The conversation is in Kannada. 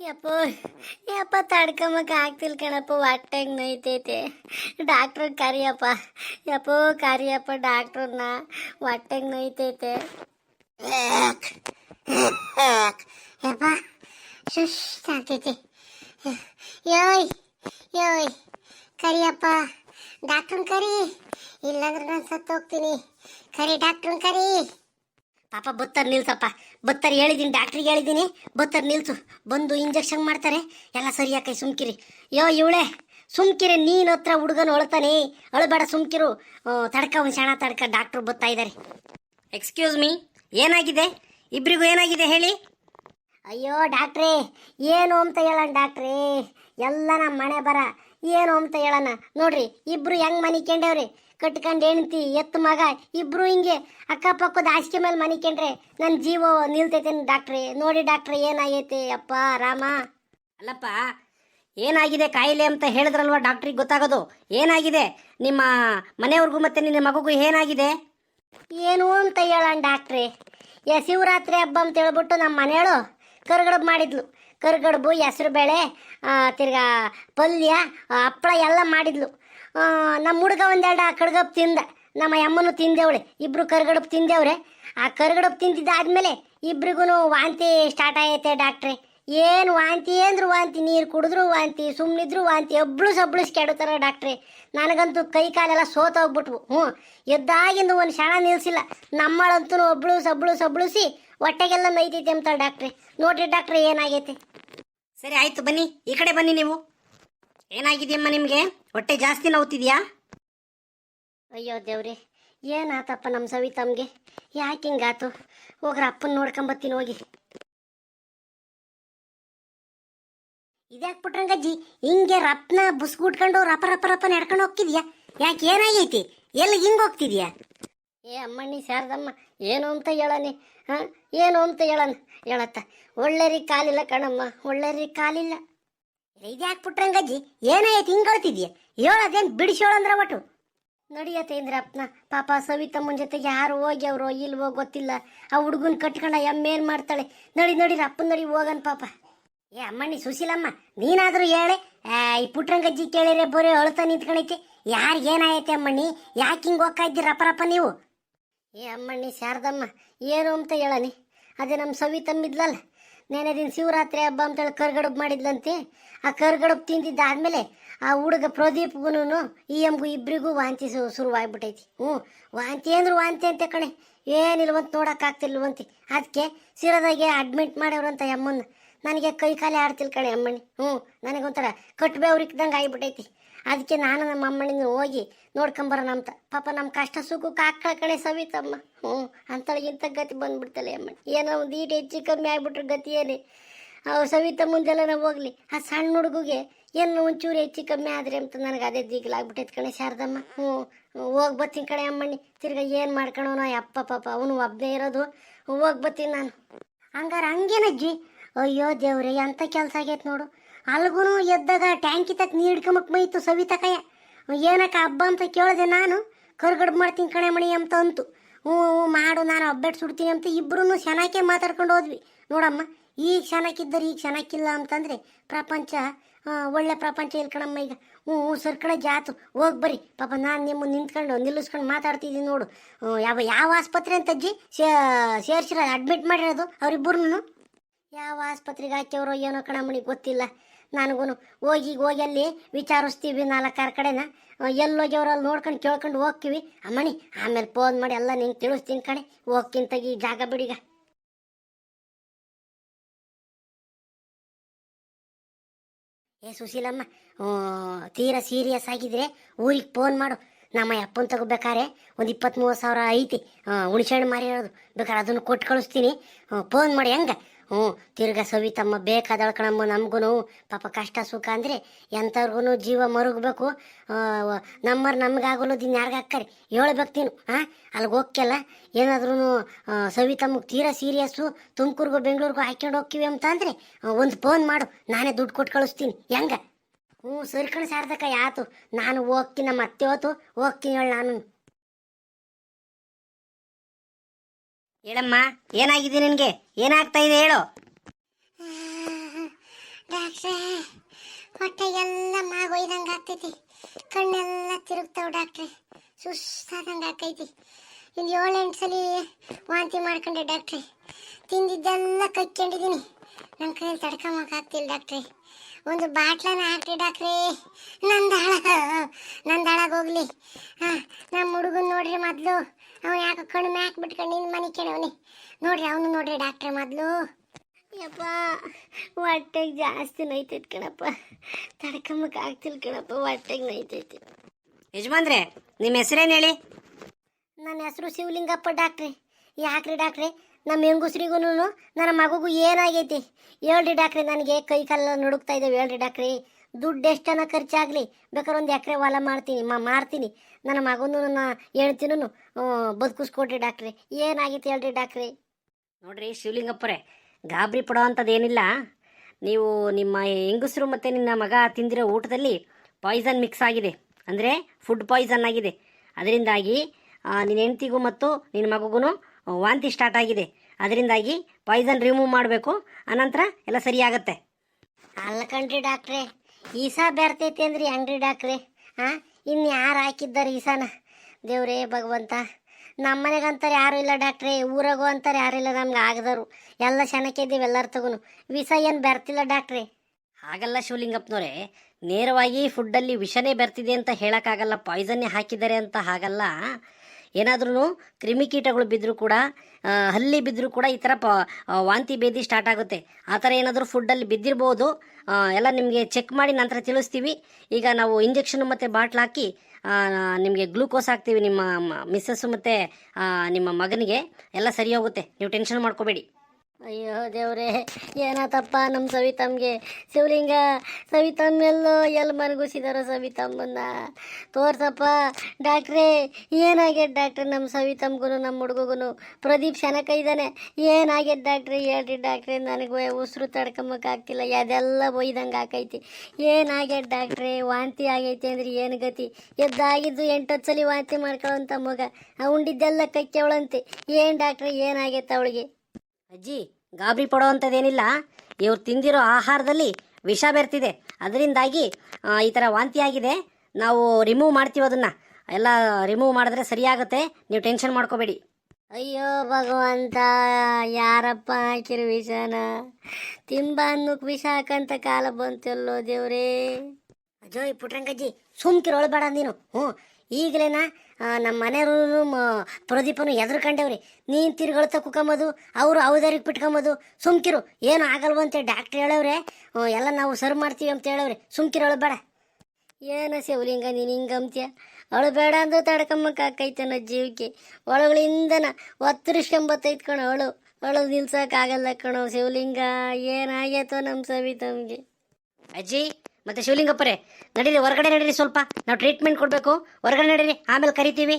ಯಪ್ಪ ಯಪ್ಪ ತಡ್ಕೊಂಬಕ್ ಆಗ್ತಿಲ್ಲ ಕಣಪ್ಪ ಹೊಟ್ಟೆಗೆ ನೋಯ್ತೈತೆ ಡಾಕ್ಟ್ರ್ ಕರಿಯಪ್ಪ ಯಪ್ಪ ಕರಿಯಪ್ಪ ಡಾಕ್ಟ್ರನ್ನ ಹೊಟ್ಟೆಗೆ ನೋಯ್ತೈತೆ ಯಪ್ಪ ಸುಸ್ತ್ ಆಗ್ತೈತಿ ಯೋಯ್ ಯೋಯ್ ಕರಿಯಪ್ಪ ಡಾಕ್ಟ್ರನ್ ಕರಿ ಇಲ್ಲಾಂದ್ರೆ ನಾನು ಸತ್ತೋಗ್ತೀನಿ ಕರಿ ಡಾಕ್ಟ್ರನ್ ಕರಿ ಪಾಪ ಬತ್ತರ್ ನಿಲ್ಸಪ್ಪ. ಬತ್ತರ್ ಹೇಳಿದ್ದೀನಿ ಡಾಕ್ಟ್ರಿಗೆ ಹೇಳಿದ್ದೀನಿ ಬತ್ತರ್ ನಿಲ್ಸು. ಬಂದು ಇಂಜೆಕ್ಷನ್ ಮಾಡ್ತಾರೆ. ಎಲ್ಲ ಸರಿಯಾಕೈ ಸುಮ್ಕಿರಿ. ಯೋ ಇವಳೆ, ಸುಮ್ಕಿರಿ. ನೀನ್ ಹತ್ರ ಹುಡುಗನ ಅಳ್ತಾನೆ ಅಳಬೇಡ ಸುಮ್ಕಿರು. ತಡ್ಕ ಒಂದು ಶಾಣ ತಡ್ಕ. ಡಾಕ್ಟ್ರು ಬತ್ತಾ ಇದ್ದಾರೆ ಎಕ್ಸ್ಕ್ಯೂಸ್ ಮೀ ಏನಾಗಿದೆ? ಇಬ್ರಿಗೂ ಏನಾಗಿದೆ ಹೇಳಿ? ಅಯ್ಯೋ ಡಾಕ್ಟ್ರೇ ಏನು ಅಂತ ಹೇಳೋಣ ಡಾಕ್ಟ್ರೇ ಎಲ್ಲ ನಮ್ಮ ಮನೆ ಬರ. ಏನು ಅಂತ ಹೇಳೋಣ. ನೋಡ್ರಿ, ಇಬ್ರು ಹೆಂಗ್ ಮನಿಕೊಂಡವ್ರಿ? ಕಟ್ಕೊಂಡು ಹೆಣ್ತಿ ಎತ್ತು ಮಗ ಇಬ್ರು ಹಿಂಗೆ ಅಕ್ಕಪಕ್ಕದ ಹಾಸಿಗೆ ಮೇಲೆ ಮನಿಕೊಂಡ್ರೆ ನನ್ನ ಜೀವ ನಿಲ್ತೈತೆ ಡಾಕ್ಟ್ರೆ. ನೋಡಿ ಡಾಕ್ಟ್ರಿ ಏನಾಗೈತೆ? ಅಪ್ಪ ರಾಮ. ಅಲ್ಲಪ್ಪ ಏನಾಗಿದೆ ಕಾಯಿಲೆ ಅಂತ ಹೇಳಿದ್ರಲ್ವ ಡಾಕ್ಟ್ರಿಗೆ ಗೊತ್ತಾಗೋದು? ಏನಾಗಿದೆ? ನಿಮ್ಮ ಮನೆಯವ್ರಿಗೂ ಮತ್ತೆ ನಿನ್ನ ಮಗುಗೂ ಏನಾಗಿದೆ? ಏನು ಅಂತ ಹೇಳೋಣ ಡಾಕ್ಟ್ರೇ. ಏ ಶಿವರಾತ್ರಿ ಹಬ್ಬ ಅಂತ ಹೇಳ್ಬಿಟ್ಟು ನಮ್ಮ ಮನೆಯಳು ಕರ್ಗಡಬು ಮಾಡಿದ್ಲು. ಕರ್ಗಡಬು ಹೆಸರು ಬೇಳೆ ತಿರ್ಗಾ ಪಲ್ಯ ಹಪ್ಪಳ ಎಲ್ಲ ಮಾಡಿದ್ಲು. ನಮ್ಮ ಹುಡುಗ ಒಂದೆರಡು ಆ ಕಡ್ಗಪ್ ತಿಂದ. ನಮ್ಮ ಅಮ್ಮನು ತಿಂದೇವಳೆ. ಇಬ್ರು ಕರ್ಗಡಪ್ ತಿಂದೇವ್ರೆ. ಆ ಕರ್ಗಡಬು ತಿಂದಿದ್ದಾದ್ಮೇಲೆ ಇಬ್ರಿಗೂ ವಾಂತಿ ಸ್ಟಾರ್ಟ್ ಆಗೈತೆ ಡಾಕ್ಟ್ರೆ ಏನು ವಾಂತಿ ಅಂದ್ರು ವಾಂತಿ, ನೀರು ಕುಡಿದ್ರು ವಾಂತಿ ಸುಮ್ಮನಿದ್ರು ವಾಂತಿ ಒಬ್ಳು ಸಬ್ಳಿಸ್ ಕೆಡುತ್ತಾರ ಡಾಕ್ಟ್ರೆ ನನಗಂತೂ ಕೈ ಕಾಲೆಲ್ಲ ಸೋತೋಗ್ಬಿಟ್ವು ಹ್ಞೂ, ಎದ್ದಾಗಿಂದ ಒಂದು ಕ್ಷಣ ನಿಲ್ಸಿಲ್ಲ. ನಮ್ಮಳಂತೂ ಒಬ್ಳು ಸಬ್ಳು ಸಬ್ಳಿಸಿ ಹೊಟ್ಟೆಗೆಲ್ಲ ನೈತೈತೆ ಅಂತ ಡಾಕ್ಟ್ರೆ ನೋಡ್ರಿ ಡಾಕ್ಟ್ರೆ ಏನಾಗೈತೆ. ಸರಿ, ಆಯ್ತು, ಬನ್ನಿ. ಈ ಕಡೆ ಬನ್ನಿ ನೀವು. ಏನಾಗಿದೆಯಮ್ಮ ನಿಮಗೆ? ಹೊಟ್ಟೆ ಜಾಸ್ತಿ ನೋವ್ತಿದ್ಯಾ? ಅಯ್ಯೋ ದೇವ್ರಿ, ಏನಾತಪ್ಪ ನಮ್ಮ ಸವಿತಮ್ಗೆ? ಯಾಕೆ ಹಿಂಗಾತು? ಹೋಗ್ರ ಅಪ್ಪನ ನೋಡ್ಕೊಂಬತ್ತೀನಿ ಹೋಗಿ. ಇದ್ಯಾಕೆ ಅಜ್ಜಿ ಹಿಂಗೆ ರಪ್ನ ಬುಸ್ಗುಟ್ಕೊಂಡು ರಪ ರಪ ರಪ ನಡ್ಕೊಂಡು ಹೋಗ್ತಿದ್ಯಾ? ಯಾಕೆ ಏನಾಗೈತಿ? ಎಲ್ಲಿ ಹಿಂಗೆ ಹೋಗ್ತಿದ್ಯಾ? ಏ ಅಮ್ಮಣ್ಣಿ ಸಾರದಮ್ಮ ಏನು ಅಂತ ಹೇಳನಿ? ಹಾಂ? ಏನು ಅಂತ ಹೇಳಣ ಹೇಳತ್ತ. ಒಳ್ಳೆರಿ ಕಾಲಿಲ್ಲ ಕಣಮ್ಮ, ಒಳ್ಳೆರಿ ಕಾಲಿಲ್ಲ. ಇದ್ಯಾಕೆ ಪುಟ್ರಂಗಜ್ಜಿ? ಏನಾಯ್ತು ಹಿಂಗೆ ಹೇಳ್ತಿದ್ಯಾ ಹೇಳೋದೇನು ಬಿಡಿಸೋಳಂದ್ರ ಒಟ್ಟು? ನಡಿಯತ್ತೆ ಇಂದ್ರಪ್ಪನ ಪಾಪ ಸವಿತಮ್ಮನ ಜೊತೆಗೆ ಯಾರು ಹೋಗಿ ಹೋಗ್ಯವ್ರೋ ಇಲ್ವೋ ಗೊತ್ತಿಲ್ಲ. ಆ ಹುಡುಗನ್ ಕಟ್ಕೊಂಡ ಎಮ್ಮೇನ್ ಮಾಡ್ತಾಳೆ? ನಡಿ ನಡಿ ಅಪ್ಪನ ನಡಿ ಹೋಗನ್ ಪಾಪ. ಏ, ಅಮ್ಮಣ್ಣಿ, ಸುಶೀಲಮ್ಮ, ನೀನಾದ್ರೂ ಹೇಳೆ. ಈ ಪುಟ್ರಂಗಜ್ಜಿ ಕೇಳಿರೆ ಬರೀ ಅಳ್ತಾ ನಿಂತ್ಕೊಂಡೈತೆ ಯಾರು ಅಮ್ಮಣ್ಣಿ? ಯಾಕೆ ಹಿಂಗೆ ಹೋಗ್ತಾ ಇದ್ದೀರ ರಪ ರಪ ನೀವು? ಏ, ಅಮ್ಮಣ್ಣಿ, ಶಾರದಮ್ಮ, ಏನು ಅಂತ ಹೇಳನಿ? ಅದೇ ನಮ್ಮ ಸವಿತಮ್ಮಿದ್ಲಲ್ಲ ನೆನೆ ದಿನ ಶಿವರಾತ್ರಿ ಹಬ್ಬ ಅಂತೇಳಿ ಕರ್ಗಡುಬು ಮಾಡಿದ್ಲಂತೆ. ಆ ಕರ್ಗಡಬು ತಿಂದಿದ್ದಾದ್ಮೇಲೆ ಆ ಹುಡುಗ ಪ್ರದೀಪ್ಗೂ ಈ ಎಮ್ಗೂ ಇಬ್ಬರಿಗೂ ವಾಂತಿ ಶುರುವಾಗ್ಬಿಟ್ಟೈತಿ ಹ್ಞೂ, ವಾಂತಿ ಅಂದ್ರೆ ವಾಂತಿ ಅಂತೆ ಕಣೆ. ಏನಿಲ್ವಂತ ನೋಡೋಕ್ಕಾಗ್ತಿಲ್ವಂತೆ ಅದಕ್ಕೆ ಸಿರದಾಗೆ ಅಡ್ಮಿಟ್ ಮಾಡ್ಯವ್ರಂತ ಅಮ್ಮನ ನನಗೆ ಕೈ ಕಾಲೇ ಆಡ್ತಿಲ್ ಕಣೆ ಅಮ್ಮಣ್ಣಿ ಹ್ಞೂ, ನನಗೊಂಥರ ಕಟ್ಬೆ ಅವ್ರಿಕ್ದಂಗೆ ಆಗಿಬಿಟ್ಟೈತಿ ಅದಕ್ಕೆ ನಾನು ನಮ್ಮ ಅಮ್ಮನಿಂದ ಹೋಗಿ ನೋಡ್ಕೊಂಬರೋಣ ಅಂತ. ಪಾಪ ನಮ್ಮ ಕಷ್ಟ ಸುಖಕ್ಕೆ ಆಕಳ ಕಣೆ ಸವಿತಮ್ಮ. ಹ್ಞೂ ಅಂತಳಿಗಿಂತ ಗತಿ ಬಂದ್ಬಿಡ್ತಲ್ಲ ಅಮ್ಮ. ಏನೋ ಒಂದು ಈಟು ಹೆಚ್ಚು ಕಮ್ಮಿ ಆಗಿಬಿಟ್ರೆ ಗತಿ ಏನೇ? ಅವು ಸವಿತ ಮುಂದೆಲ್ಲ ಹೋಗ್ಲಿ. ಆ ಸಣ್ಣ ಹುಡುಗಿಗೆ ಏನು ಒಂಚೂರು ಹೆಚ್ಚು ಕಮ್ಮಿ ಆದ್ರೆ ಅಂತ ನನಗೆ ಅದೇ ದಿಗ್ಲಾಗ್ಬಿಟ್ಟೈತೆ ಕಣೆ ಶಾರದಮ್ಮ. ಹ್ಞೂ, ಹೋಗಿ ಬರ್ತೀನಿ ಕಣೆ ಅಮ್ಮಣ್ಣಿ. ತಿರ್ಗಾ ಏನು ಮಾಡ್ಕೊಳೋನ ಅಪ್ಪ ಪಾಪ, ಅವನು ಒಬ್ಬನೇ ಇರೋದು. ಹೋಗಿ ಬರ್ತೀನಿ ನಾನು. ಹಂಗಾರೆ ಹಂಗೇನಜ್ಜಿ? ಅಯ್ಯೋ ದೇವ್ರೆ ಎಂಥ ಕೆಲಸ ಆಗೈತೆ ನೋಡು. ಅಲ್ಗೂ ಎದ್ದಾಗ ಟ್ಯಾಂಕಿ ತಕ್ಕ ನೀಡ್ಕೊಂಬಕ್ ಮೈತು ಸವಿತಕಯ್ಯ ಏನಕ್ಕ ಹಬ್ಬ ಅಂತ ಕೇಳಿದೆ ನಾನು, ಕರ್ಗಡ್ ಮಾಡ್ತೀನಿ ಕಣೆ ಮಣಿ ಅಂತ ಅಂತು. ಹ್ಞೂ ಹ್ಞೂ, ಮಾಡು, ನಾನು ಒಬ್ಬಟ್ಟು ಸುಡ್ತೀನಿ ಅಂತ ಇಬ್ಬರೂ ಚೆನ್ನಾಕೆ ಮಾತಾಡ್ಕೊಂಡು ಹೋದ್ವಿ. ನೋಡಮ್ಮ, ಈಗ ಚೆನ್ನಾಗಿದ್ದರೆ ಈಗ ಚೆನ್ನಾಗಿಲ್ಲ ಅಂತಂದರೆ ಪ್ರಪಂಚ ಒಳ್ಳೆ ಪ್ರಪಂಚ ಇಲ್ಲಿ ಕಣಮ್ಮ ಈಗ. ಹ್ಞೂ ಹ್ಞೂ ಸರ್ಕಡೆ ಜಾತು. ಹೋಗಿ ಬರ್ರಿ. ಪಾಪ ನಾನು ನಿಮ್ಮ ನಿಂತ್ಕೊಂಡು ನಿಲ್ಲಿಸ್ಕೊಂಡು ಮಾತಾಡ್ತಿದ್ದೀನಿ ನೋಡು. ಯಾವ ಯಾವ ಆಸ್ಪತ್ರೆ ಅಂತ ಅಜ್ಜಿ? ಸೇರ್ಸಿರೋದು ಅಡ್ಮಿಟ್ ಮಾಡಿರೋದು ಅವರಿಬ್ರುನು? ಯಾವ ಆಸ್ಪತ್ರೆಗೆ ಹಾಕ್ಯವ್ರೋ ಏನೋ ಕಣಮ್ಮನಿಗೆ ಗೊತ್ತಿಲ್ಲ. ನನಗೂ ಹೋಗಿ ಹೋಗಿ ಅಲ್ಲಿ ವಿಚಾರಿಸ್ತೀವಿ ನಾಲ್ಕಾರು ಕಡೆನ. ಎಲ್ಲೋಗಿ ಅವರಲ್ಲಿ ನೋಡ್ಕೊಂಡು ಕೇಳ್ಕೊಂಡು ಹೋಗ್ತೀವಿ. ಅಮ್ಮಣಿ, ಆಮೇಲೆ ಫೋನ್ ಮಾಡಿ ಎಲ್ಲ ನಿಂಗೆ ತಿಳಿಸ್ತೀನಿ ಕಣೆ. ಹೋಗ್ತೀನಿ ತಗಿ ಈ ಜಾಗ ಬಿಡಿಗ ಏ ಸುಶೀಲಮ್ಮ ತೀರಾ ಸೀರಿಯಸ್ ಆಗಿದ್ರೆ ಊರಿಗೆ ಫೋನ್ ಮಾಡು. ನಮ್ಮ ಅಪ್ಪನ ತಗೋಬೇಕಾರೆ ಒಂದು ಇಪ್ಪತ್ತ್ ಮೂವತ್ತು ಸಾವಿರ ಐತಿ. ಹುಣ್ಸೆಹಣ್ಣು ಮಾರಿ ಹೇಳೋದು. ಬೇಕಾದ್ರೆ ಅದನ್ನು ಕೊಟ್ಟು ಕಳಿಸ್ತೀನಿ. ಫೋನ್ ಮಾಡಿ ಹೆಂಗೆ. ಹ್ಞೂ, ತಿರ್ಗಾ ಸವಿತಮ್ಮ ಬೇಕಾದಳ ಕಣಮ್ಮ ನಮಗೂ ಪಾಪ ಕಷ್ಟ ಸುಖ ಅಂದರೆ ಎಂಥವ್ರಿಗೂ ಜೀವ ಮರುಗಬೇಕು. ನಮ್ಮರ್ ನಮ್ಗಾಗಲು ದಿನ ಹಾಕ್ತಾರೆ ಹೇಳ್ಬೇಕು ನೀನು ಹಾಂ ಅಲ್ಲಿಗೆ ಹೋಗ್ಕಲ್ಲ ಏನಾದ್ರೂ ಸವಿತಮ್ಮಗೆ ತೀರಾ ಸೀರಿಯಸ್ಸು, ತುಮಕೂರ್ಗೂ ಬೆಂಗಳೂರಿಗೂ ಹಾಕ್ಕೊಂಡು ಹೋಗ್ತೀವಿ ಅಂತ ಅಂದರೆ ಒಂದು ಫೋನ್ ಮಾಡು, ನಾನೇ ದುಡ್ಡು ಕೊಟ್ಟು ಕಳಿಸ್ತೀನಿ. ಹೆಂಗೆ? ಹ್ಞೂ, ಸರಿ ಸಾರ್ದಕ್ಕ ಯಾತು ನಾನು ಹೋಗ್ತೀನಿ ನಮ್ಮ ಅತ್ತೆ ಹೋತು. ಹೋಗ್ತೀನಿ ಹೇಳಿ ನಾನು ಹೇಳಮ್ಮ, ಏನಾಗಿದೆ ನಿನಗೆ? ಏನಾಗ್ತಾ ಇದೆ ಹೇಳು. ಡಾಕ್ಟ್ರೇ ಹೊಟ್ಟೆಗೆಲ್ಲ ಮಾಗೊಯ್ದಂಗೆ ಆಗ್ತೈತಿ. ಕಣ್ಣೆಲ್ಲ ತಿರುಗ್ತಾವ ಡಾಕ್ಟ್ರೆ. ಸುಸ್ತಾದಂಗೆ ಆಕೈತಿ ಇಲ್ಲಿ ಏಳೆಂಟು ಸಲ ವಾಂತಿ ಮಾಡ್ಕೊಂಡೆ ಡಾಕ್ಟ್ರೆ. ತಿಂದಿದ್ದೆಲ್ಲ ಕಚ್ಕೊಂಡಿದ್ದೀನಿ. ನನ್ನ ಕೈಯಲ್ಲಿ ತಡ್ಕೊಂಬಕ್ಕಾಗ್ತಿಲ್ಲ ಡಾಕ್ಟ್ರೆ. ಒಂದು ಬಾಟ್ಲನ ಹಾಕ್ರಿ ಡಾಕ್ಟ್ರೇ. ನಂದಾಳ. ನಂದಾಳಾಗ ಹೋಗ್ಲಿ. ಹಾಂ, ನಮ್ಮ ಹುಡುಗನ್ ನೋಡ್ರಿ ಮೊದಲು. ಅವನು ಯಾಕೆ ಕಣ್ಣು ಮ್ಯಾಕ್ ಬಿಟ್ಕೊಂಡು ನಿನ್ನ ಮನೆ ಕೇಳವನಿ ನೋಡ್ರಿ ಅವನು ನೋಡ್ರಿ ಡಾಕ್ಟ್ರೆ ಮೊದಲು. ಯಪ್ಪ ಹೊಟ್ಟೆಗೆ ಜಾಸ್ತಿ ನೈತೈತಿ ಕಣಪ್ಪ. ತಡ್ಕೊಂಬಕ್ಕೆ ಆಗ್ತಿಲ್ಲ ಕಣಪ್ಪ ಹೊಟ್ಟೆಗೆ ನೈತೈತಿ ಯಜಮಾನ್ರೆ ನಿಮ್ಮ ಹೆಸರೇನು ಹೇಳಿ? ನನ್ನ ಹೆಸರು ಶಿವಲಿಂಗಪ್ಪ ಡಾಕ್ಟ್ರಿ. ಯಾಕ್ರಿ ಡಾಕ್ಟ್ರಿ? ನಮ್ಮ ಹೆಂಗುಸ್ರಿಗೂ ನನ್ನ ಮಗುಗೂ ಏನಾಗೈತಿ? ಹೇಳ್ರಿ ಡಾಕ್ಟ್ರಿ ನನಗೆ ಕೈ ಕಾಲ ನಡುಕ್ತಾ ಇದ್ದಾವೆ ಹೇಳ್ರಿ ಡಾಕ್ಟ್ರೆ. ದುಡ್ಡು ಎಷ್ಟನ ಖರ್ಚಾಗಲಿ? ಬೇಕಾದ್ರೆ ಒಂದು ಎಕರೆ ಹೊಲ ಮಾಡ್ತೀನಿ ಮಾ ಮಾರ್ತೀನಿ ನನ್ನ ಮಗನೂ ನನ್ನ ಹೇಳ್ತೀನೂ ಬದುಕಿಸ್ಕೊಡ್ರಿ ಡಾಕ್ಟ್ರೆ. ಏನಾಗಿತ್ತು ಹೇಳ್ರಿ ಡಾಕ್ಟ್ರೆ? ನೋಡ್ರಿ ಶಿವಲಿಂಗಪ್ಪರೇ ಗಾಬರಿ ಪಡೋ ಅಂಥದ್ದೇನಿಲ್ಲ ನೀವು ನಿಮ್ಮ ಹೆಂಗಸರು ಮತ್ತು ನಿನ್ನ ಮಗ ತಿಂದಿರೋ ಊಟದಲ್ಲಿ ಪಾಯ್ಸನ್ ಮಿಕ್ಸ್ ಆಗಿದೆ. ಅಂದರೆ ಫುಡ್ ಪಾಯ್ಸನ್ ಆಗಿದೆ. ಅದರಿಂದಾಗಿ ನಿನ್ನ ಹೆಂಡ್ತಿಗೂ ಮತ್ತು ನಿನ್ನ ಮಗುಗೂ ವಾಂತಿ ಸ್ಟಾರ್ಟ್ ಆಗಿದೆ. ಅದರಿಂದಾಗಿ ಪಾಯ್ಸನ್ ರಿಮೂವ್ ಮಾಡಬೇಕು. ಅನಂತರ ಎಲ್ಲ ಸರಿಯಾಗತ್ತೆ. ಅಲ್ಲ ಕಣ್ರಿ ಡಾಕ್ಟ್ರೆ ಈಸಾ ಬೇರ್ತೈತಿ ಅಂದ್ರಿ ಅಂಗಡಿ ಡಾಕ್ರಿ. ಹಾಂ ಇನ್ನು ಯಾರು ಹಾಕಿದ್ದಾರೆ ಈಸಾನ? ದೇವ್ರೇ ಭಗವಂತ. ನಮ್ಮ ಮನೆಗಂತಾರೆ ಯಾರು ಇಲ್ಲ ಡಾಕ್ಟ್ರಿ ಊರಾಗೂ ಅಂತಾರೆ ಯಾರು ಇಲ್ಲ, ನಮ್ಗೆ ಆಗದವ್ರು. ಎಲ್ಲ ಚೆನ್ನಾಗಿದ್ದೀವಿ ಎಲ್ಲರ ತಗೋನು. ವಿಷ ಏನು ಬೆರ್ತಿಲ್ಲ ಡಾಕ್ಟ್ರಿ ಹಾಗಲ್ಲ ಶಿವಲಿಂಗಪ್ಪನವರೇ, ನೇರವಾಗಿ ಫುಡ್ಡಲ್ಲಿ ವಿಷನೇ ಬರ್ತಿದೆ ಅಂತ ಹೇಳೋಕ್ಕಾಗಲ್ಲ ಪಾಯ್ಸನ್ನೇ ಹಾಕಿದ್ದಾರೆ ಅಂತ ಹಾಗಲ್ಲ. ಏನಾದ್ರೂ ಕ್ರಿಮಿಕೀಟಗಳು ಬಿದ್ದರೂ ಕೂಡ ಹಲ್ಲಿ ಬಿದ್ದರೂ ಕೂಡ ಈ ಥರ ಪ ವಾಂತಿ ಭೇದಿ ಸ್ಟಾರ್ಟ್ ಆಗುತ್ತೆ. ಆ ಥರ ಏನಾದರೂ ಫುಡ್ಡಲ್ಲಿ ಬಿದ್ದಿರ್ಬೋದು ಎಲ್ಲ ನಿಮಗೆ ಚೆಕ್ ಮಾಡಿ ನಂತರ ತಿಳಿಸ್ತೀವಿ. ಈಗ ನಾವು ಇಂಜೆಕ್ಷನ್ ಮತ್ತು ಬಾಟ್ಲ್ ಹಾಕಿ ನಿಮಗೆ ಗ್ಲೂಕೋಸ್ ಹಾಕ್ತೀವಿ ನಿಮ್ಮ ಮಿಸ್ಸಸ್ಸು ಮತ್ತು ನಿಮ್ಮ ಮಗನಿಗೆ. ಎಲ್ಲ ಸರಿ ಹೋಗುತ್ತೆ. ನೀವು ಟೆನ್ಷನ್ ಮಾಡ್ಕೋಬೇಡಿ. ಅಯ್ಯೋ ದೇವ್ರೇ, ಏನಾತಪ್ಪ ನಮ್ಮ ಸವಿತಮ್ಗೆ? ಶಿವಲಿಂಗ, ಸವಿತಮ್ಮೆಲ್ಲೋ ಎಲ್ಲಿ ಮನಗುಸಿದಾರೋ ಸವಿತಮ್ಮನ್ನ? ತೋರ್ಸಪ್ಪ, ಡಾಕ್ಟ್ರೇ, ಏನಾಗ್ಯದ ಡಾಕ್ಟ್ರ್ ನಮ್ಮ ಸವಿತಮ್ಗೂ ನಮ್ಮ ಹುಡುಗಗೂ ಪ್ರದೀಪ್ ಶನಕ ಇದ್ದಾನೆ ಏನಾಗ್ಯದ ಡಾಕ್ಟ್ರೇ? ಹೇಳ್ರಿ ಡಾಕ್ಟ್ರೇ, ನನಗೆ ಉಸಿರು ತಡ್ಕೊಂಬಕ್ಕಾಗ್ತಿಲ್ಲ ಅದೆಲ್ಲ ಒಯ್ದಂಗೆ ಆಕೈತಿ. ಏನಾಗ್ಯದ ಡಾಕ್ಟ್ರೇ, ವಾಂತಿ ಆಗೈತಿ ಅಂದ್ರೆ ಏನು ಗತಿ? ಎದ್ದಾಗಿದ್ದು ಎಂಟತ್ತು ಸಲ ವಾಂತಿ ಮಾಡ್ಕೊಳ್ಳೋಂಥ ಮಗ ಆ ಉಂಡಿದ್ದೆಲ್ಲ ಕೈಕೆವಳಂತೆ. ಏನು ಡಾಕ್ಟ್ರೇ ಏನಾಗೈತೆ ಅವಳಿಗೆ? ಅಜ್ಜಿ ಗಾಬರಿ ಪಡೋ ಅಂಥದ್ದೇನಿಲ್ಲ ಇವ್ರು ತಿಂದಿರೋ ಆಹಾರದಲ್ಲಿ ವಿಷ ಬೆರ್ತಿದೆ. ಅದರಿಂದಾಗಿ ಈ ಥರ ವಾಂತಿ ಆಗಿದೆ. ನಾವು ರಿಮೂವ್ ಮಾಡ್ತೀವಿ ಅದನ್ನು. ಎಲ್ಲ ರಿಮೂವ್ ಮಾಡಿದ್ರೆ ಸರಿಯಾಗುತ್ತೆ. ನೀವು ಟೆನ್ಷನ್ ಮಾಡ್ಕೋಬೇಡಿ. ಅಯ್ಯೋ ಭಗವಂತ ಯಾರಪ್ಪ ಹಾಕಿರು ವಿಷನ? ತಿಂಬ ಅನ್ನಕ್ಕೆ ವಿಷ ಹಾಕಂತ ಕಾಲ ಬಂತಲ್ಲೋ ದೇವ್ರೇ? ಅಜ್ಜಿ ಪುಟ್ರಂಗಜ್ಜಿ ಸುಮ್ಕಿರೋಳ್ಬೇಡ ನೀನು. ಹ್ಞೂ ಈಗಲೇನ ನಮ್ಮ ಮನೆಯವರು ಪ್ರದೀಪನು ಎದ್ರುಕಂಡೇವ್ರಿ ನೀನು ತಿರುಗಳು ಕುಕ್ಕಂಬೋದು ಅವರು ಅವದರಿಗೆ ಬಿಟ್ಕೊಂಬೋದು ಸುಮ್ಕಿರು, ಏನು ಆಗಲ್ವಂತೆ ಡಾಕ್ಟ್ರ್ ಹೇಳವ್ರೆ. ಎಲ್ಲ ನಾವು ಸರ್ವ್ ಮಾಡ್ತೀವಿ ಅಂತ ಹೇಳವ್ರೆ. ಅಳಬೇಡ. ಏನು ಶಿವಲಿಂಗ ನೀನು ಹಿಂಗೆ ಅಂತೀಯ? ಬೇಡ ಅಂದು ತಡ್ಕೊಂಬಕ್ಕಾಕೈತೆ ನನ್ನ ಜೀವಕ್ಕೆ ಒಳಗಳಿಂದನ ಒತ್ತರಿಸ್ಕೊಂಬತ್ತೈತ್ ಕಣ ಅವಳು. ಅವಳು ನಿಲ್ಸಕ್ಕಾಗಲ್ಲ ಕಣೋ ಶಿವಲಿಂಗ ಏನಾಗೈತೋ ನಮ್ಮ ಸವಿ ತಮಗೆ ಅಜ್ಜಿ ಮತ್ತೆ ಶಿವಲಿಂಗಪ್ಪರೇ ನಡೀರಿ ಹೊರಗಡೆ ನಡೀರಿ ಸ್ವಲ್ಪ. ನಾವು ಟ್ರೀಟ್ಮೆಂಟ್ ಕೊಡಬೇಕು ಹೊರಗಡೆ ನಡೀರಿ ಆಮೇಲೆ ಕರಿತೀವಿ.